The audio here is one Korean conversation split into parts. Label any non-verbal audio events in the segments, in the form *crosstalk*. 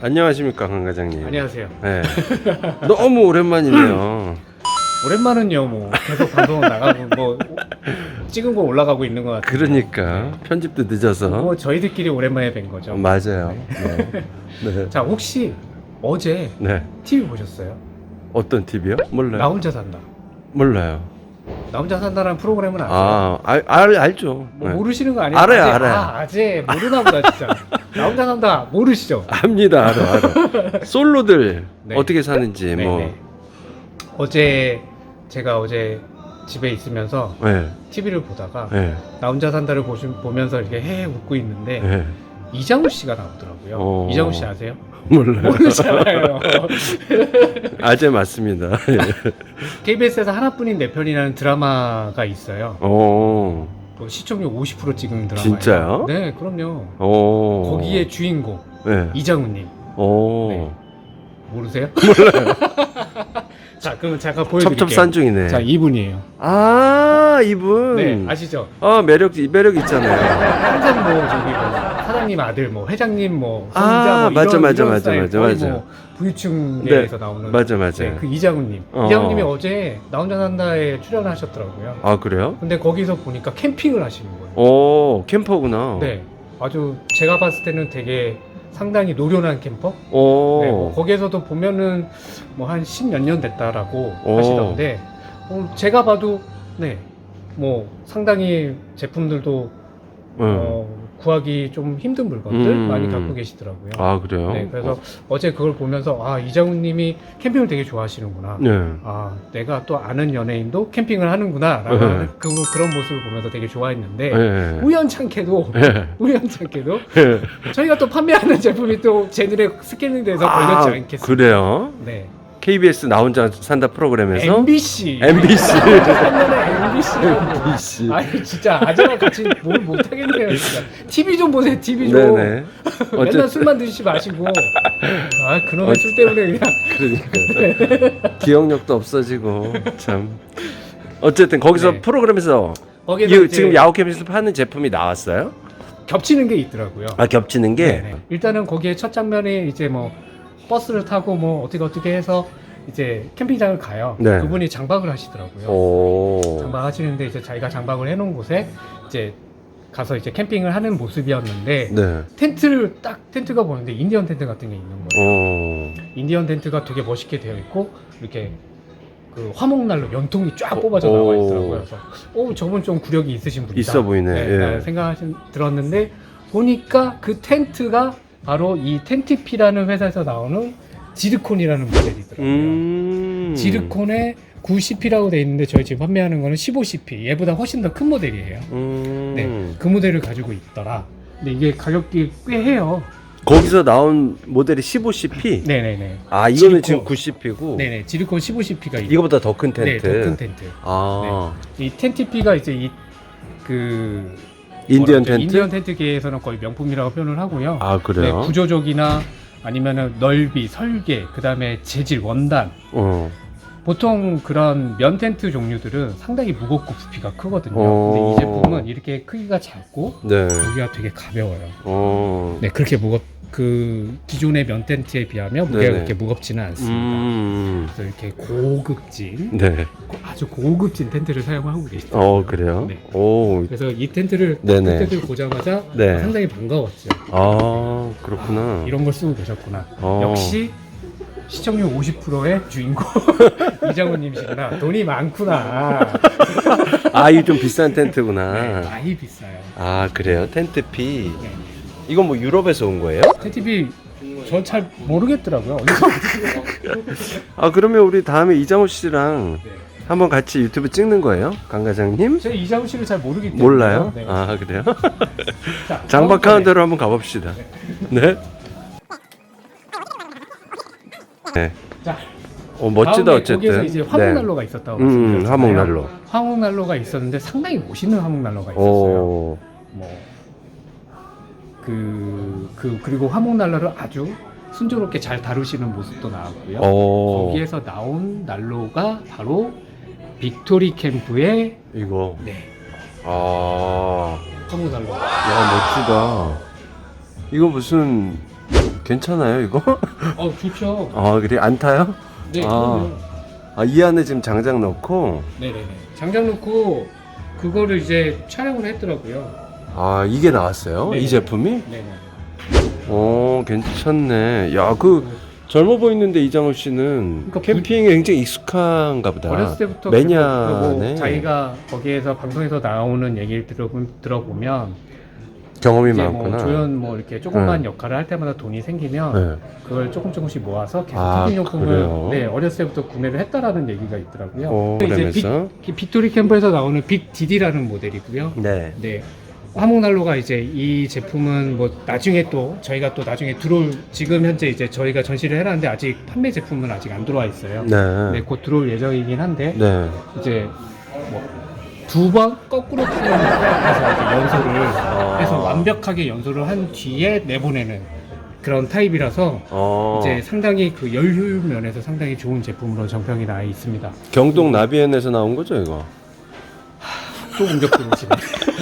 안녕하십니까 강 과장님. 안녕하세요. 네. 너무 오랜만이네요. *laughs* 오랜만은요, 뭐 계속 방송 나가고 뭐 찍은 거 올라가고 있는 것 같아요. 그러니까 편집도 늦어서. 뭐 저희들끼리 오랜만에 뵌 거죠. 어, 맞아요. 네. 네. *laughs* 자, 혹시 어제 네. TV 보셨어요? 어떤 TV요? 몰라요. 나 혼자 산다. 몰라요. 나 혼자 산다라는 프로그램은 아세요? 아, 알, 알 알죠. 뭐 네. 모르시는 거 아니에요? 알아요, 아재, 알아요. 아, 아재 모르나 보다 진짜. 나 혼자 산다 모르시죠? 압니다, 알아, 알아. *laughs* 솔로들 네. 어떻게 사는지 네, 뭐. 네. 어제 제가 어제 집에 있으면서 네. TV를 보다가 네. 나 혼자 산다를 보시, 보면서 이렇게 해 웃고 있는데 네. 이장우 씨가 나오더라고요. 어. 이장우 씨 아세요? 몰라요. 모르잖아요. *laughs* 아재 맞습니다. 예. *laughs* KBS에서 하나뿐인 내 편이라는 드라마가 있어요. 어. 뭐 시청률 50% 찍은 드라마예요. 진짜요? 네, 그럼요. 어. 거기에 주인공 네. 이장우님 어. 모르세요? *laughs* 몰라요. 자, 그럼 잠깐 보여드릴게요. 첩첩산중이네. 자, 이분이에요. 아, 이분. 네, 아시죠? 아, 매력 매력 있잖아요. 항상 뭐 저기 뭐 사장님 아들, 뭐 회장님, 뭐 아, 성자, 뭐 맞아, 이런, 맞아, 이런 맞아, 스타일, 맞아, 거의 맞아. 뭐 부유층계에서 나오는 맞아, 맞아. 네, 그 이장우님. 어. 이장우님이 어제 나 혼자 산다에 출연하셨더라고요. 아, 그래요? 근데 거기서 보니까 캠핑을 하시는 거예요. 오, 캠퍼구나. 네, 아주 제가 봤을 때는 되게 상당히 노련한 캠퍼. 오. 네, 뭐 거기에서도 보면은 뭐 한 십몇 년 됐다라고 오. 하시던데 어, 제가 봐도 네, 뭐 상당히 제품들도 응. 어, 구하기 좀 힘든 물건들 음. 많이 갖고 계시더라고요. 아, 그래요? 네, 그래서 어. 제 그걸 보면서 아 이장훈님이 캠핑을 되게 좋아하시는구나. 네. 아 내가 또 아는 연예인도 캠핑을 하는구나라고 네. 그, 그런 모습을 보면서 되게 좋아했는데 네. 우연찮게도 네. *laughs* 우연찮게도 네. 저희가 또 판매하는 제품이 또 제 눈에 스캐닝돼서 걸렸지 않겠습니까? 아, 그래요? 네. KBS 나 혼자 산다 프로그램에서 MBC. MBC. MBC. MBC. 아니 진짜 아재랑 같이 뭘 못하겠네요 진짜. TV 좀 보세요 TV 좀. 네네. 맨날 어쨌든 술만 드시지 마시고. 아 그놈의 어- 술 때문에 그냥. 그러니까 기억력도 없어지고 참. 어쨌든 거기서 네. 프로그램에서 거기에서 이, 이제 지금 야후캠에서 파는 제품이 나왔어요? 겹치는 게 있더라고요. 아 겹치는 게. 네네. 일단은 거기에 첫 장면에 이제 뭐 버스를 타고 뭐 어떻게 어떻게 해서 이제 캠핑장을 가요. 네. 그분이 장박을 하시더라고요. 오. 장박하시는데 이제 자기가 장박을 해놓은 곳에 이제 가서 이제 캠핑을 하는 모습이었는데 네. 텐트를 딱 텐트가 보는데 인디언 텐트 같은 게 있는 거예요. 오. 인디언 텐트가 되게 멋있게 되어 있고 이렇게 그 화목난로 연통이 쫙 어, 뽑아져 오. 나와 있더라고요. 그래서 오 저분 좀 구력이 있으신 분이다. 있어 보이네. 예. 라는 생각하신 들었는데 보니까 그 텐트가 바로 이 텐티피라는 회사에서 나오는 지르콘이라는 모델이더라고요. 음. 지르콘에 90P라고 돼 있는데 저희 지금 판매하는 거는 15CP. 얘보다 훨씬 더 큰 모델이에요. 음. 네, 그 모델을 가지고 있더라. 근데 이게 가격이 꽤 해요. 거기서 나온 모델이 15CP. 네네네. 아 이거는 지리콘. 지금 90P고 네네. 지르콘 15CP가 있고. 이거보다 더 큰 텐트. 네, 더 큰 텐트. 아이 텐티피가 이제 이 그 인디언 텐트. 인디언 텐트계에서는 거의 명품이라고 표현을 하고요. 아 네, 그래요? 구조적이나 아니면은 넓이, 설계, 그다음에 재질, 원단. 어. 보통 그런 면 텐트 종류들은 상당히 무겁고 부피가 크거든요. 어. 근데 이 제품은 이렇게 크기가 작고 네. 여기가 되게 가벼워요. 어. 네, 그렇게 무겁 그 기존의 면 텐트에 비하면 무게가 네네. 그렇게 무겁지는 않습니다. 음. 그래서 이렇게 고급진 네. 고- 아주 고급진 텐트를 사용하고 계시죠. 어 그래요? 네. 오. 그래서 이 텐트를 네네. 그때들 보자마자 네. 상당히 반가웠죠. 아 그렇구나. 이런 걸 쓰고 계셨구나. 어. 역시 시청률 50%의 주인공 *laughs* 이장훈님이시구나. 돈이 많구나. *laughs* 아 이게 좀 비싼 네, 텐트구나. 많이 비싸요. 아 그래요? 텐트 피. 네. 이건 뭐 유럽에서 온 거예요? 텐트비 저잘 모르겠더라고요. 아 그러면 우리 다음에 이장호 씨랑 네. 한번 같이 유튜브 찍는 거예요? 강 과장님? 제가 이장훈 씨를 잘 모르기 때문에 몰라요? 네. 아 그래요? *laughs* 자, 장박하는 대로 한번 가봅시다. 네. 네. 자, 어 멋지다 다음에 어쨌든. 거기에서 이제 화목난로가 있었다고 음, 말씀드렸잖아요. 화목난로. 화목난로가 있었는데 상당히 멋있는 화목난로가 네. 있었어요. 오. 뭐, 그, 그, 그리고 화목난로를 아주 순조롭게 잘 다루시는 모습도 나왔고요. 오. 거기에서 나온 난로가 바로 빅토리 캠프의 이거. 네, 아. 화목난로. 야 멋지다. 이거 무슨 괜찮아요 이거? 어 좋죠. 아 그래 안 타요? 네. 아. 그럼요. 아 이 안에 지금 장작 넣고 네네네. 장작 놓고 그거를 이제 촬영을 했더라고요. 아 이게 나왔어요? 네. 이 제품이? 네네. 오 괜찮네. 야 그 젊어 보이는데 이장호 씨는 그러니까 캠핑에 굉장히 익숙한가 보다. 어렸을 때부터 매니아네. 자기가 거기에서 방송에서 나오는 얘기를 들어보, 들어보면 경험이 이제 많구나. 뭐 조연 뭐 이렇게 조그만 네. 역할을 할 때마다 돈이 생기면 네. 그걸 조금 조금씩 모아서 계속 아, 캠핑용품을? 네, 어렸을 때부터 구매를 했다라는 얘기가 있더라고요. 오, 이제 그러면서? 빅, 빅토리 캠프에서 나오는 빅 DD라는 모델이고요. 네. 네. 화목난로가 이제 이 제품은 뭐 나중에 또 저희가 또 나중에 들어올 지금 현재 이제 저희가 전시를 해놨는데 아직 판매 제품은 아직 안 들어와 있어요. 네. 네, 곧 들어올 예정이긴 한데 네. 이제 뭐두번 거꾸로 타면서 이제 연소를 아. 해서 완벽하게 연소를 한 뒤에 내보내는 그런 타입이라서 어. 이제 상당히 그 열효율 면에서 상당히 좋은 제품으로 정평이 나 있습니다. 경동 나비엔에서 나온 거죠 이거? 또 공격 들어오시네.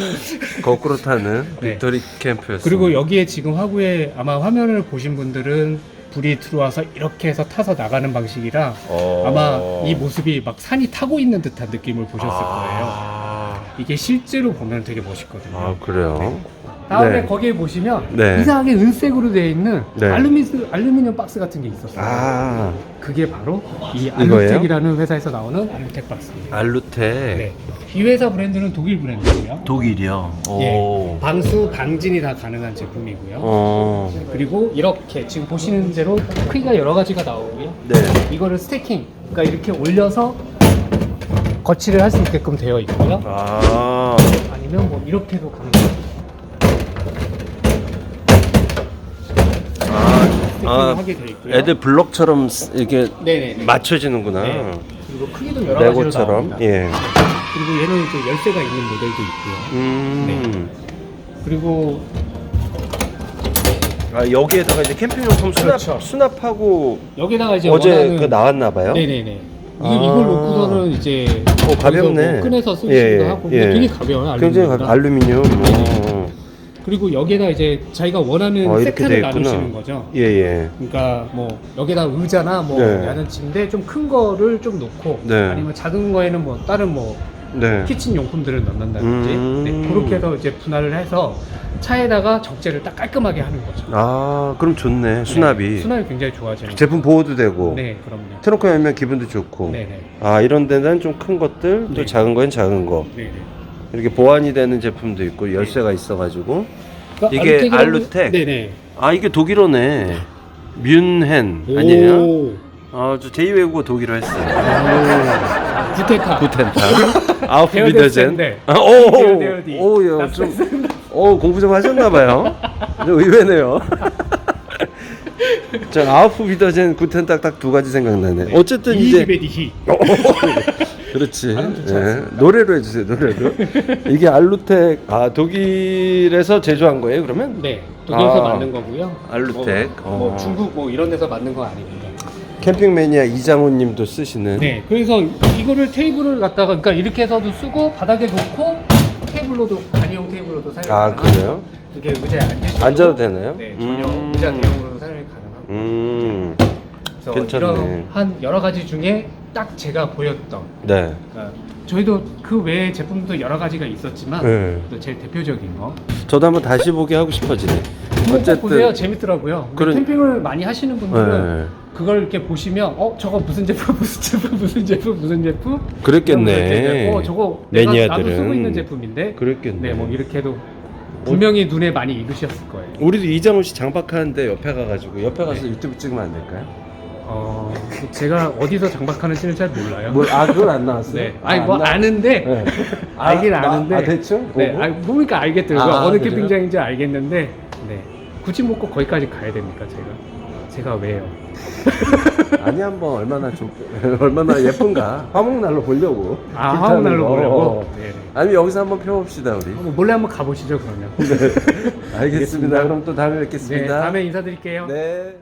*laughs* 거꾸로 타는 네. 빅토리 캠프였어. 그리고 여기에 지금 화구에 아마 화면을 보신 분들은 불이 들어와서 이렇게 해서 타서 나가는 방식이라 어. 아마 이 모습이 막 산이 타고 있는 듯한 느낌을 보셨을 거예요. 아. 이게 실제로 보면 되게 멋있거든요. 아 그래요? 다음에 네. 거기에 보시면 네. 이상하게 은색으로 되어 있는 네. 알루미늄, 알루미늄 박스 같은 게 있었어요. 아 그게 바로 이? 알루텍이라는 회사에서 나오는 알루텍 박스입니다. 알루텍 네. 이 회사 브랜드는 독일 브랜드고요. 독일이요. 예. 방수, 방진이 다 가능한 제품이고요. 어. 그리고 이렇게 지금 보시는 대로 크기가 여러 가지가 나오고요. 네. 이거를 스태킹, 그러니까 이렇게 올려서 거치를 할 수 있게끔 되어 있고요. 아. 아니면 뭐 이렇게도 가능 합니다. 아. 아. 하게 되어 있고요. 애들 블럭처럼 쓰- 이렇게 네네. 맞춰지는구나. 네. 그리고 크기도 여러 가지로 레고처럼. 나옵니다. 예. 그리고 얘는 이제 열쇠가 있는 모델도 있고요. 음. 그리고 아 여기에다가 이제 캠핑용품 수납 그렇죠. 수납하고 여기다가 이제 어제 원하는 그 나왔나 봐요. 네네네. 이, 아. 이걸 놓고서는 이제 어, 가볍네. 거기서 뭐 꺼내서 쓰시기도 예, 예, 하고 근데 예. 되게 가벼워요. 굉장히 가- 알루미늄이라. 알루미늄. 어. 그리고 여기에다 이제 자기가 원하는 어, 이렇게 세트를 돼 있구나. 나누시는 거죠. 예 예. 그러니까 뭐 여기다 의자나 뭐 네. 야는 침대 좀 큰 거를 좀 놓고 네. 아니면 작은 거에는 뭐 다른 뭐 네. 키친 용품들을 넣는다든지 음. 네, 그렇게 해서 이제 분할을 해서 차에다가 적재를 딱 깔끔하게 하는 거죠. 아 그럼 좋네 수납이. 네, 수납이 굉장히 좋아지는. 제품 보호도 되고. 네, 그럼요. 트렁크 열면 기분도 좋고. 네 네. 아 이런 데는 좀 큰 것들 또 네. 작은 거엔 작은 거 네 네. 이렇게 보완이 되는 제품도 있고 열쇠가 있어가지고 그러니까 이게 알루텍이라고- 알루텍? 네네. 아 이게 독일어네 뮌헨 아니에요? 오. 아저 제2 외국어 독일어 했어요 오. 구테타. 구텐타 아우프 데어 비더젠 데어 아, 데어 데어 디. 오오좀 오, 공부 좀 하셨나봐요 좀 의외네요 *laughs* 저 아우프 비더젠 구텐타 딱두 가지 생각나네 어쨌든 이제 이베디히. 그렇지. 예. 노래로 해주세요, 노래로. *laughs* 이게 알루텍, 아, 독일에서 제조한 거예요, 그러면? 네. 독일에서 아. 만든 거고요. 알루텍. 뭐, 뭐 어. 중국 뭐 이런 데서 만든 거 아닙니다. 캠핑 매니아 이장훈 님도 쓰시는. 네. 그래서 이거를 테이블을 갖다가 그러니까 이렇게 해서도 쓰고 바닥에 놓고 테이블로도 간이용 테이블로도 사용 아, 가능하고 그래요? 이게 의자에 앉으셔도 앉아도 되나요? 네. 전혀 음. 의자 대용으로도 사용이 가능하고 음, 그래서 괜찮네. 이런 한 여러 가지 중에 딱 제가 보였던 네. 그러니까 저희도 그 외에 제품도 여러 가지가 있었지만 네. 또 제일 대표적인 거 저도 한번 다시 보게 하고 싶어지네. 한번 꼭 보세요 재밌더라고요 그런- 캠핑을 많이 하시는 분들은 네. 그걸 이렇게 보시면 어 저거 무슨 제품 *laughs* 무슨 제품 무슨 제품 무슨 제품 그랬겠네. 어 저거 내가 나도 매니아들은. 쓰고 있는 제품인데 그랬겠네. 네뭐 이렇게 해도 분명히 눈에 많이 익으셨을 거예요 우리도 이장훈 씨 장박하는데 옆에 가가지고 옆에 가서 네. 유튜브 찍으면 안 될까요? 어 제가 어디서 장박하는지는 잘 몰라요 뭐, 아, 그건 안 나왔어요? 네 아, 아니 안뭐 나- 아는데 네. 알긴 아, 아는데 아, 대충? 네 보고? 아니 보니까 알겠더라고요 아, 어느 그래요? 캠핑장인지 알겠는데 네 굳이 뭐꼭 거기까지 가야 됩니까 제가 제가 왜요 *laughs* 아니 한번 얼마나 좋 *laughs* 얼마나 예쁜가 화목난로 보려고 아 불타는 화목난로 거. 보려고 네, 네. 아니 여기서 한번 펴봅시다 우리 한번 몰래 한번 가보시죠 그러면 *laughs* 알겠습니다 알겠습니다. 그럼 또 다음에 네 뵙겠습니다 다음에 인사드릴게요 네.